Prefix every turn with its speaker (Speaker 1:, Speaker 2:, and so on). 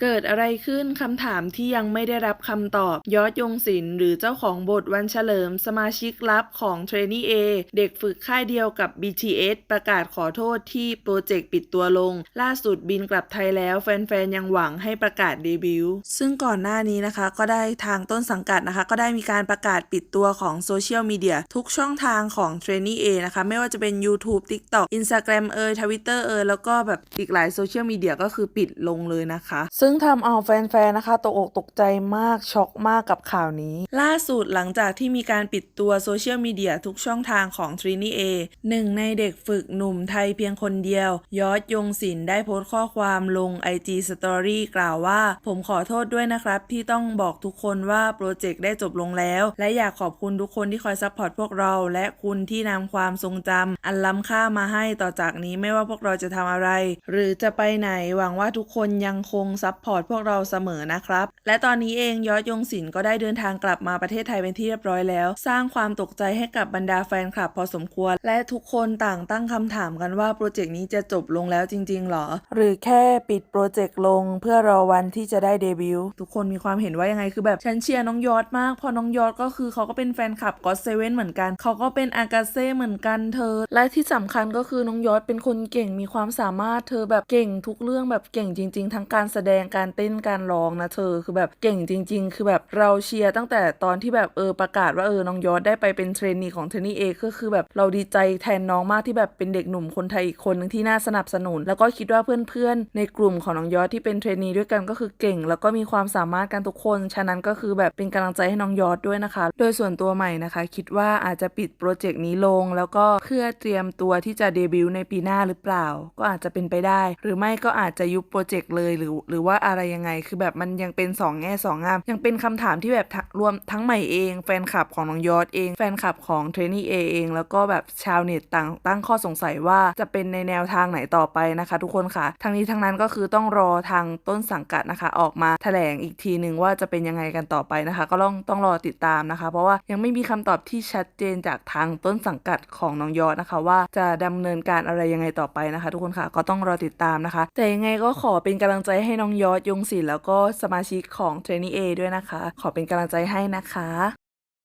Speaker 1: เกิดอะไรขึ้นคำถามที่ยังไม่ได้รับคำตอบยอดยงศิลป์หรือเจ้าของบทวันเฉลิม สมาชิกลับของเทรนนี่เอเด็กฝึกค่ายเดียวกับ BTS ประกาศขอโทษที่โปรเจกต์ปิดตัวลง ล่าสุดบินกลับไทยแล้วแฟนๆ ยังหวังให้ประกาศเดบิวต์ซึ่งก่อนหน้านี้นะคะ ก็ได้ทางต้นสังกัดนะคะ ก็ได้มีการประกาศปิดตัวของโซเชียลมีเดียทุกช่องทางของเทรนนี่เอนะคะ ไม่ว่าจะเป็น YouTube TikTok Instagram เอ่ย Twitter เอ่ยแล้วก็แบบอีกหลายโซเชียลมีเดียก็คือปิดลงเลยนะคะซึ่งงทำเอาแฟนๆ นะคะตกอกตกใจมากช็อกมากกับข่าวนี้ ล่าสุดหลังจากที่มีการปิดตัวโซเชียลมีเดียทุกช่องทางของทรีนี่เอหนึ่งในเด็กฝึกหนุ่มไทยเพียงคนเดียวยอดยงศิลได้โพสต์ข้อความลง IG Story กล่าวว่า ผมขอโทษด้วยนะครับ ที่ต้องบอกทุกคนว่าโปรเจกต์ได้จบลงแล้ว และอยากขอบคุณทุกคนที่คอยซัพพอร์ตพวกเรา และคุณที่นำความทรงจำอันล้ำค่ามาให้ต่อจากนี้ไม่ว่าพวกเราจะทำอะไร หรือจะไปไหนหวังว่าทุกคนยังคงซัพพอร์ตพวกเราเสมอนะครับ และตอนนี้เองยอดยงศิลป์ก็ได้เดินทางกลับมาประเทศไทยเป็นที่เรียบร้อยแล้ว สร้างความตกใจให้กับบรรดาแฟนคลับพอสมควร และทุกคนต่างตั้งคำถามกันว่าโปรเจกต์นี้จะจบลงแล้วจริง ๆหรอ หรือแค่ปิดโปรเจกต์ลงเพื่อรอวันที่จะได้เดบิวต์ทุกคนมีความเห็นว่ายังไงคือแบบฉันเชียร์น้องยอดมากเพอน้องยอดก็คือเขาก็เป็นแฟนคลับก็เซเว่นเหมือนกัน เขาก็เป็นอากาเซ่เหมือนกันเธอ และที่สำคัญก็คือน้องยอดเป็นคนเก่งมีความสามารถเธอแบบเก่งทุกเรื่องแบบเก่งจริง ๆ ทั้งการแสดงการเต้นการร้องนะเธอคือแบบเก่งจริง ๆ คือแบบเราเชียร์ตั้งแต่ตอนที่แบบเออประกาศว่าเออน้องยอดได้ไปเป็นเทรนนีของเทนนี่เอก็คือแบบเราดีใจแทนน้องมากที่แบบเป็นเด็กหนุ่มคนไทยอีกคนหนึงที่น่าสนับสนุน แล้วก็คิดว่าเพื่อนๆ ในกลุ่มของน้องยอดที่เป็นเทรนนีด้วยกันก็คือเก่ง แล้วก็มีความสามารถกันทุกคน ฉะนั้นก็คือแบบเป็นกำลังใจให้น้องยอดด้วยนะคะ โดยส่วนตัวใหม่นะคะ คิดว่าอาจจะปิดโปรเจกต์นี้ลง แล้วก็เพื่อเตรียมตัวที่จะเดบิวต์ในปีหน้าหรือเปล่า ก็อาจจะเป็นไปได้ หรือไม่ก็อาจจะยุบโปรเจกต์เลยหรือหรือว่าว่าอะไรยังไง คือแบบมันยังเป็นสองแง่สองงาม ยังเป็นคำถามที่แบบรวมทั้งใหม่เอง แฟนคลับของน้องยอดเอง แฟนคลับของเทรนนี่เอเอง แล้วก็แบบชาวเน็ตต่างตั้งข้อสงสัยว่าจะเป็นในแนวทางไหนต่อไปนะคะ ทุกคนค่ะ ทั้งนี้ทั้งนั้นก็คือต้องรอทางต้นสังกัดนะคะ ออกมาแถลงอีกทีหนึ่งว่าจะเป็นยังไงกันต่อไปนะคะ ก็ต้องต้องรอติดตามนะคะ เพราะว่ายังไม่มีคำตอบที่ชัดเจนจากทางต้นสังกัดของน้องยอดนะคะ ว่าจะดำเนินการอะไรยังไงต่อไปนะคะ ทุกคนค่ะก็ต้องรอติดตามนะคะ แต่ยังไงก็ขอเป็นกำลังใจให้น้องยอดยงศิลป์แล้วก็สมาชิกของเทรนนี่เอด้วยนะคะ ขอเป็นกำลังใจให้นะคะ